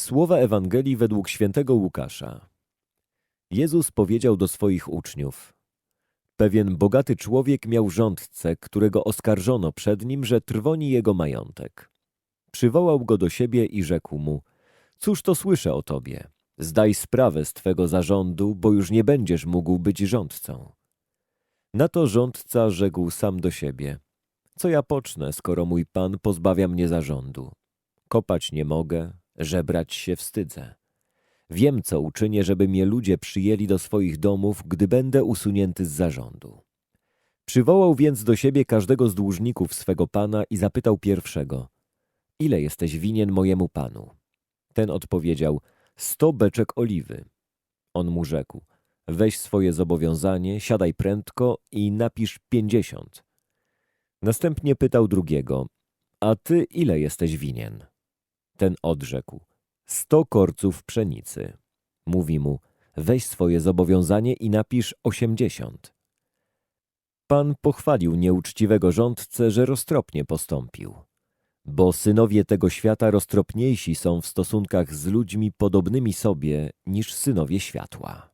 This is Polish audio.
Słowa Ewangelii według świętego Łukasza. Jezus powiedział do swoich uczniów: Pewien bogaty człowiek miał rządcę, którego oskarżono przed nim, że trwoni jego majątek. Przywołał go do siebie i rzekł mu: Cóż to słyszę o tobie? Zdaj sprawę z twego zarządu, bo już nie będziesz mógł być rządcą. Na to rządca rzekł sam do siebie: Co ja pocznę, skoro mój pan pozbawia mnie zarządu? Kopać nie mogę, żebrać się wstydzę. Wiem, co uczynię, żeby mnie ludzie przyjęli do swoich domów, gdy będę usunięty z zarządu. Przywołał więc do siebie każdego z dłużników swego pana i zapytał pierwszego: Ile jesteś winien mojemu panu? Ten odpowiedział: Sto beczek oliwy. On mu rzekł: Weź swoje zobowiązanie, siadaj prędko i napisz pięćdziesiąt. Następnie pytał drugiego: A ty ile jesteś winien? Ten odrzekł: Sto korców pszenicy. Mówi mu: Weź swoje zobowiązanie i napisz osiemdziesiąt. Pan pochwalił nieuczciwego rządcę, że roztropnie postąpił. Bo synowie tego świata roztropniejsi są w stosunkach z ludźmi podobnymi sobie niż synowie światła.